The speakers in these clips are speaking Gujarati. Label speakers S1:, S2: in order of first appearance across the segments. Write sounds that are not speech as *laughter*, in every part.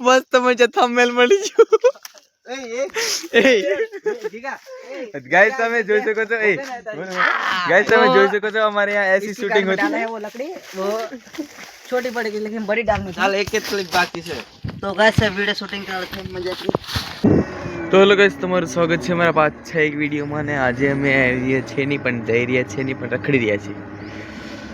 S1: મસ્ત મજા થંબનેલ મળી ગયું ગાઈસ તમે જોઈ શકો છો એ गाइस તમે જોઈ શકો છો અમારે यहाँ ऐसी शूटिंग होती
S2: डाला
S1: है
S2: है वो लकड़ी वो छोटी पड़ेगी लेकिन बड़ी डालनी थी
S3: હાલ એક જ ક્લિપ બાકી છે
S2: तो गैस वीडियो शूटिंग कर रहे थे मजा की
S1: તો હેલો તમારું સ્વાગત છે મારા પાછા એક વિડીયોમાં અને આજે અમે આવીએ છે નહીં પણ જઈ રહ્યા છે નહીં પણ રખડી રહ્યા છીએ.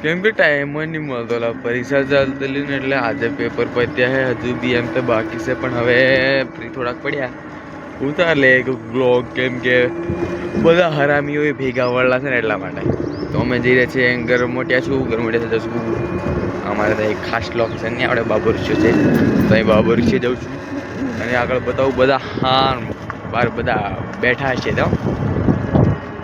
S1: કેમ કે ટાઈમ જ નહીં મળતો પરીક્ષા ચાલતી ને એટલે આજે પેપર પત્યા હે, હજુ બી એમ તો બાકી છે, પણ હવે ફ્રી થોડાક પડ્યા. ઉતાર લે એક બ્લોગ કેમ કે બધા હરામીઓ ભેગા વળલા છે ને એટલા માટે. તો અમે જઈ રહ્યા છીએ ઘર મોટ્યા છું ગરમોટિયા જશું. અમારે ત્યાં એક ખાસ લોકેશન નહીં આપણે બાબરસ્યો છે. તો અહીં બાબરસ્યો જાઉં છું. અને આગળ બતાવું બધા હા બાર બધા બેઠા છે તો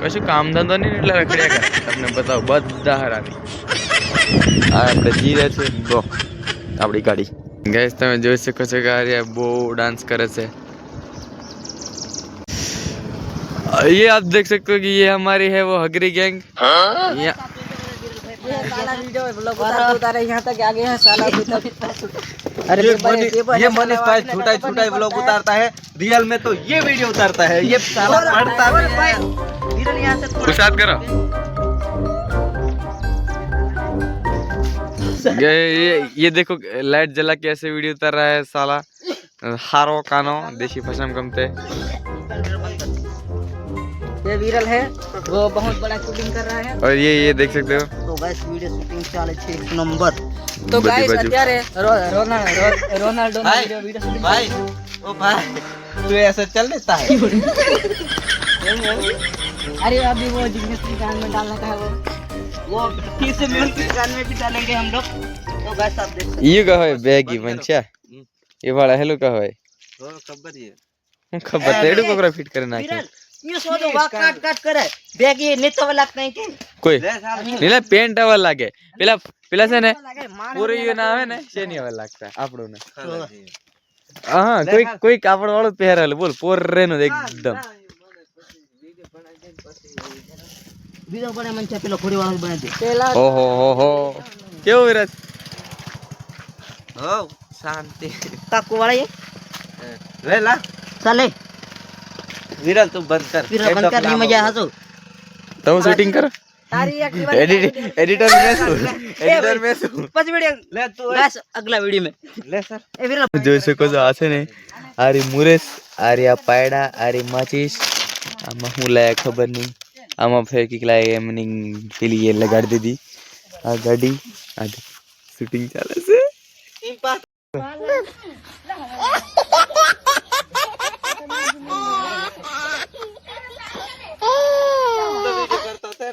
S1: કશું કામ ધંધો નહીં એટલે રખડ્યા કરે તમને બતાવું બધા હરામી આ આપણે જી રહ્યા છે બો આપણી ગાડી ગેસ તમે જોઈ શકો છો કે આ રહ્યા બહુ डांस करे છે ये आप देख सकते हो कि ये हमारी है वो हगरी गैंग ये
S2: साला वीडियो ब्लॉग उतार उतारे यहाँ तक आ गए हैं साला अरे
S3: ये मनीष ये मनीष
S2: वाला
S3: भाई छोटा छोटा ब्लॉग उतारता है रियल में तो ये वीडियो उतारता है ये साला पढ़ता है।
S2: यहाँ से
S1: प्रसाद करो। ये ये ये देखो लाइट जला के ऐसे वीडियो उतर रहा है साला। हारो कानो देशी फसम कमते
S2: ये विरल है वो बहुत बड़ा शूटिंग कर रहा है
S1: और ये ये देख सकते हो
S2: તો ગાઈસ વિડિયો શૂટિંગ ચાલે છે એક નંબર તો
S1: બધી
S2: ગાઈસ
S1: બાજુ.
S2: અત્યારે રો- રોના- રો- રોનાલ્ડો
S3: भाई
S2: વિડિયો વિડિયો શૂટિંગ
S3: भाई ओ भाई तू ऐसा चल लेता है
S2: अरे अभी वो जिग्नेश की कान में डालना था वो वो फिर से मेरे की कान में भी डालेंगे हम लोग तो गाइस आप देख सकते
S1: ये कहो बेगी मंचा ये वाला हेलो कहो
S3: और खबर ये
S1: હું ખબર તેડું કોકરા ફિટ કરી
S2: हैं।
S1: નાખ્યું
S2: विरल ये सो जो वाक काट काट करे बैग ये नेतो वाला कहीं के
S1: કોઈ
S3: ले साल
S1: નીલા પેન્ટ હવે લાગે પેલા પેલા છે ને
S2: लगे मार
S1: પૂરી ના આવે ને શેની હવે લાગતા આપણું ને
S3: खबर ये।
S1: હા કોઈ કોઈ કાપડ વાળું પહેરેલું બોલ પોરે નું એકદમ
S2: બીજો બને મન છે પેલો ઘોડી વાળો બને દે પેલા
S1: ઓહો હો હો કેવું વિરાજ
S3: हो शांति
S2: કાકુ वाला ये
S3: ले ला વિરલ
S2: તું
S3: બંધ
S2: કર. વિરલ
S3: બંધ
S2: કરની મજા હાસો
S1: તમે શૂટિંગ કરો?
S2: તારી એક
S1: એડિટર એડિટર મે શું એડિટર મે શું પછી વિડિયો લે તું બસ અગલા વિડિયો દીધી. આ ગાડી શૂટિંગ ચાલે છે.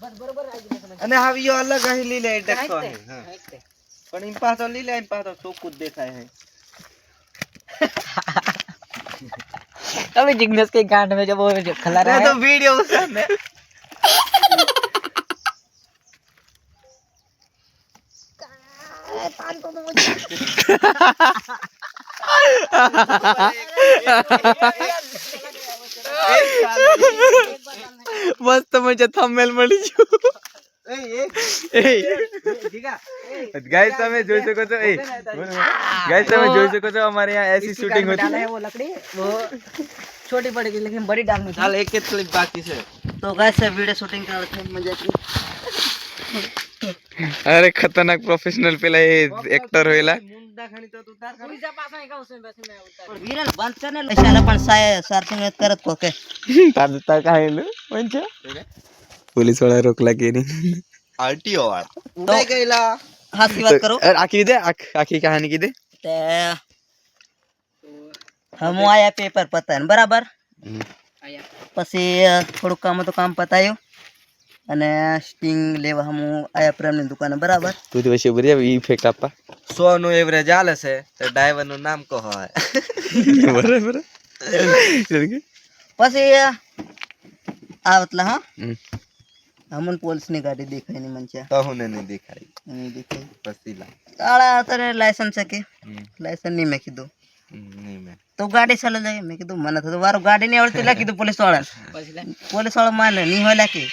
S2: બસ બરોબર આવી ગયું સમજ
S3: અને હવે યો અલગ અહીં લીલે એટેક તો અહીં હા પણ ઇન પાછો લીલે ઇન પાછો ચોખ્ખું જ દેખાય હે
S2: अभी जिग्नेश के गांड में जब वो खला रहा
S3: અરે
S2: है
S3: તો વિડિયો ઉતાર ને
S1: મસ્ત મજા થંબનેલ મળી ગયું
S3: એ
S1: એ
S3: જીગા
S1: ગાઈસ તમે જોઈ શકો છો એ ગાઈસ તમે જોઈ શકો છો અમારે यहाँ ऐसी
S2: इसकी
S1: शूटिंग
S2: कान में
S1: होती
S2: डाला
S1: है
S2: है वो लकड़ी वो छोटी पड़ेगी लेकिन बड़ी डालनी थी
S3: હાલ એક જ ક્લિપ બાકી છે
S2: तो गैस वीडियो शूटिंग कर रहे थे मजा की
S1: અરે ખતરનાક પ્રોફેશનલ પેલા એ એક્ટર હોયેલા
S3: મુંડા ખાણી તો તું તાર
S2: પણ વિરલ બંધ કરને લો શાલા પણ સાય સાર્થિંગ નથી કરત કો કે.
S1: તાર તાર કાહેલું પોલીસવાળા રોકલા કે નહીં?
S3: આરટીઓ વાર ઉડાઈ ગયેલા.
S2: હાથી વાત કરો?
S1: આખી દે આખી કહાની કીધે?
S2: તે હમ આયા પેપર પતાન બરાબર? પછી થોડુંક કામ હતું કામ પતાયું. અને સ્ટિંગ લેવા હું આયા પ્રેમની દુકાને બરાબર?
S1: તું તો પછી બરાબર ઇફેક્ટ આપવા
S3: સો નું એવરેજ આલે છે તો ડ્રાઈવરનું નામ કહો *laughs*
S1: બરાબર.
S2: પછી આવતલા હા?
S1: હમ.
S2: પોલીસની ગાડી દેખાયની મન છે
S3: તો હું નહીં દેખાય.
S2: નહીં દેખાય.
S3: પછી
S2: તાળા અત્યારે લાયસન્સ છે કે? લાયસન્સ નહીં મેં કીધું.
S3: નહીં મેં.
S2: તો ગાડી ચાલે જાય. મેં કીધું મને તો વારું ગાડી નહીં આવડતી લા કીધું પોલીસવાળા પોલીસવાળા માને નહીં હોય લા કે.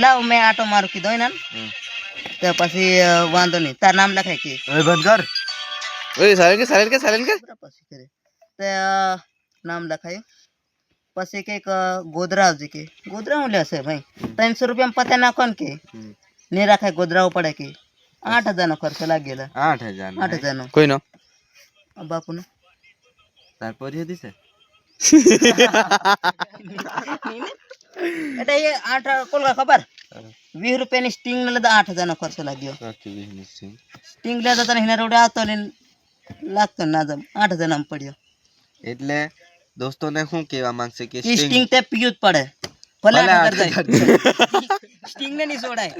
S2: લાવ મેં આટો મારું કીધો ને?
S3: હમ.
S2: તો પછી વાંધો નહીં. તાર નામ લખાય કે?
S3: હવે બંધ કર
S1: ઓય સાયલેન્ટ કે સાયલેન્ટ કે સાયલેન્ટ કે?
S2: પછી કરે. તે નામ લખાય. પછી કંઈક અ, ગોધરા આવજે કે. ગોધરા હું લેશે ભાઈ. ત્રણસો રૂપિયામાં પતે નાખો ને કે? ને રાખાય ગોધરાવું પડે કે? આઠ હજારનો ખર્ચો લાગેલા.
S3: આઠ હજારનું.
S2: આઠ હજારનો.
S1: કોઈ નો
S2: આ બાપુનો.
S3: તાર પોરી હતી છે
S2: એટલે એ આઠ કોલકા ખબર વીસ રૂપિયાની સ્ટિંગ ને લેતા આઠ હજારનો ખર્ચો લાગ્યો સ્ટિંગ લેતા તને હિના રોડે આવતો ને લાગતો ના જમ આઠ હજાર નામ પડ્યો
S3: એટલે દોસ્તોને શું કહેવા માંગશે કે સ્ટિંગ
S2: તે પીવું જ પડે। ભલે સ્ટિંગ ને નહીં છોડાય.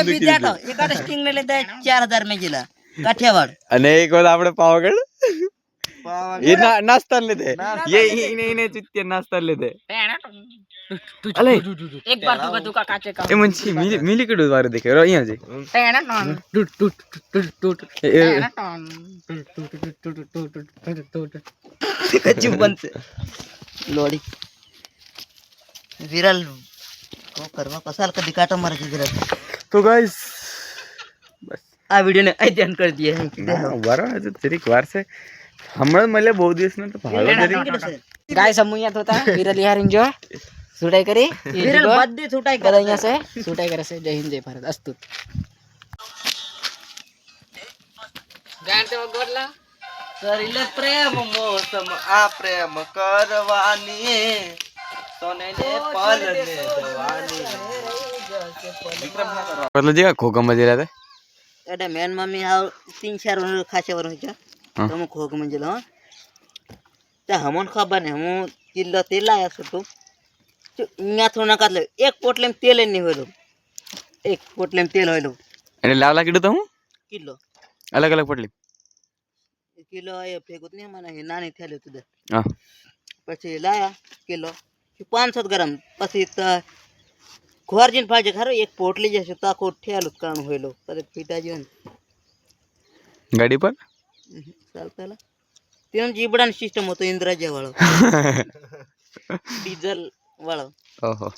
S2: એ બીજા તો એક સ્ટિંગ ને લેતા ચાર હજાર મેં ગયેલા કાઠિયાવાડ.
S1: અને એક વાર આપણે પાવાગઢ
S3: नाचताले
S1: ये इने इने अले एक बार काचे का ए मिली मिली देखे र
S2: जे टेना टन लोडी विरल को करवा कसाल का दिकाटा मार के
S1: गिरा तो गाइस
S2: बस आ वीडियो ने आई कर दिया
S1: है वारा तो तेरी से હમણાં મળે બહુ દિવસ નો તો
S4: ગાય સમુયા તોતા વિરલ યાર જો. સુટાઈ કરી.
S2: વિરલ બધી
S4: સુટાઈ
S2: કરે.
S4: અહીંયા છે. સુટાઈ કરે છે. જય હિન્દ જય ભારત. અસ્તુ.
S2: ગાંઠે ગોડલા કરીલે પ્રેમ
S3: મોસમ આ પ્રેમ કરવાની. સોને ને પલને જવાની. વિક્રમ ના કરો
S1: એટલે જે ખોગમ મજી રહેતે
S2: એટલે મેન મમ્મી આવ 3 4 ખાસે વર હોય
S1: હા.
S2: તો હું ખોગ મંજેલો હા? તે હમણ ખબર ને હું કિલ્લો તેલ લાયા છું તું. અહીંયા થોડું નાખા લે એક પોટલેમ તેલ એ નહીં હોય એક પોટલેમ તેલ હોયલું
S1: એને લાવ લાવ કીધું તો હું?
S2: કિલ્લો
S1: અલગ અલગ પોટલી.
S2: કિલો એ જ નહીં મને નાની થયેલી તું.
S1: હા.
S2: પછી લાયા કિલો પાંચસો ગ્રામ. પછી ઘોરજીને ફાજે ખરો એક પોટલી જશે તો આખું ઠેલું કામ હોય લો. પછી જેવું ને.
S1: ગાડી પર?
S2: ચાલતા તેનો જીબડાની સિસ્ટમ હતો ઇન્દ્રાજા વાળો ડીઝલ વાળો
S1: ઓહો